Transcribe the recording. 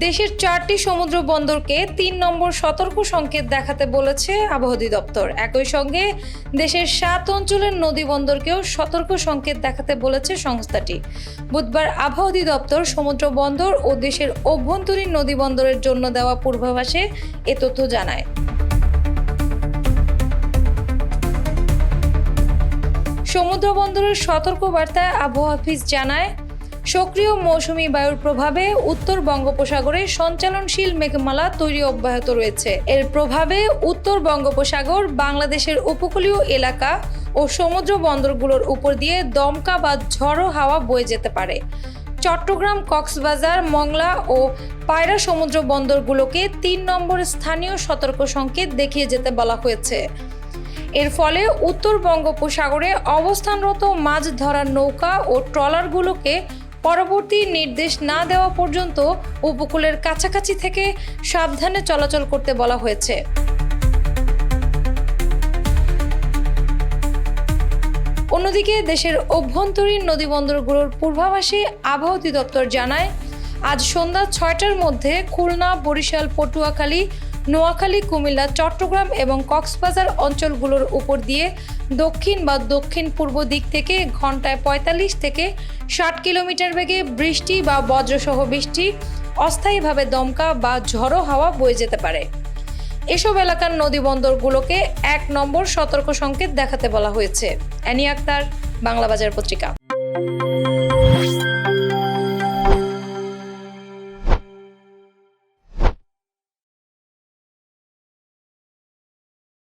দেশের চারটি সমুদ্র বন্দরকে তিন নম্বর সতর্ক সংকেত দেখাতে বলেছে আবহাওয়া দপ্তর একই সঙ্গে দেশের সাত অঞ্চলের নদী বন্দরকেও সতর্ক সংকেত দেখাতে বলেছে সংস্থাটি। বুধবার আবহাওয়া অধিদপ্তর সমুদ্র বন্দর ও দেশের অভ্যন্তরীণ নদী বন্দরের জন্য দেওয়া পূর্বাভাসে এ তথ্য জানায়। সমুদ্র বন্দরের সতর্ক বার্তায় আবহাওয়া অফিস জানায় সক্রিয় মৌসুমী বায়ুর প্রভাবে উত্তর বঙ্গোপসাগরে সঞ্চালনশীল মেঘমালা তৈরি অব্যাহত রয়েছে। এর প্রভাবে উত্তর বঙ্গোপসাগর, বাংলাদেশের উপকূলীয় এলাকা ও সমুদ্র বন্দরগুলোর উপর দিয়ে দমকা বা ঝড়ো হাওয়া বয়ে যেতে পারে। চট্টগ্রাম, কক্সবাজার, মংলা ও পায়রা সমুদ্র বন্দরগুলোকে তিন নম্বর স্থানীয় সতর্ক সংকেত দেখিয়ে যেতে বলা হয়েছে। এর ফলে উত্তর বঙ্গোপসাগরে অবস্থানরত মাছ ধরার নৌকা ও ট্রলারগুলোকে পরবর্তী নির্দেশ না দেওয়া পর্যন্ত উপকূলের কাছাকাছি থেকে সাবধানে চলাচল করতে বলা হয়েছে। অন্যদিকে দেশের অভ্যন্তরীণ নদীবন্দরগুলোর পূর্বাভাসে আবহাওয়া অধিদপ্তর জানায়, আজ সন্ধ্যা ছয়টার মধ্যে খুলনা, বরিশাল, পটুয়াখালী নোয়াখালী, কুমিল্লা, চট্টগ্রাম এবং কক্সবাজার অঞ্চলগুলোর উপর দিয়ে দক্ষিণ বা দক্ষিণ পূর্ব দিক থেকে ঘন্টায় পঁয়তাল্লিশ থেকে ষাট কিলোমিটার বেগে বৃষ্টি বা বজ্রসহ বৃষ্টি, অস্থায়ীভাবে দমকা বা ঝড়ো হাওয়া বয়ে যেতে পারে। এসব এলাকার নদী বন্দরগুলোকে এক নম্বর সতর্ক সংকেত দেখাতে বলা হয়েছে। অ্যানি আক্তার বাংলা বাজার পত্রিকা।